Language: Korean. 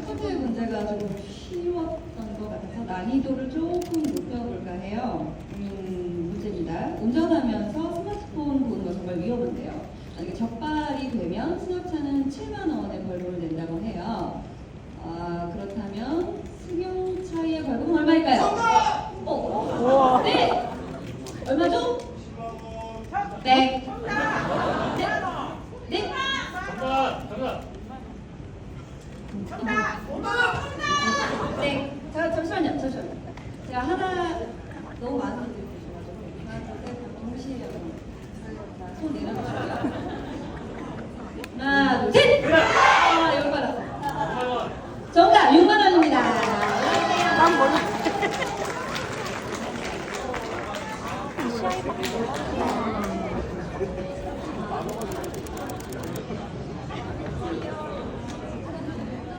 첫 번째 문제가 좀 쉬웠던 것 같아서 난이도를 조금 높여볼까 해요. 음, 문제입니다. 운전하면서 스마트폰 보는 거 정말 위험한데요. 만약에 적발이 되면 승합차는 7만 원의 벌금을 낸다고 해요. 아, 그렇다면 승용차의 벌금은 얼마일까요? 어, 네! 얼마죠? 네. 정답! 정답! 네, 자, 잠시만요, 잠시만요. 하나, 너무 많은 분들이 계셔가지고. 하나, 둘, 셋, 동시에 자, 손 내려놓을게요. 하나, 둘, 셋! 아, 열받아. 정답, 6만원입니다.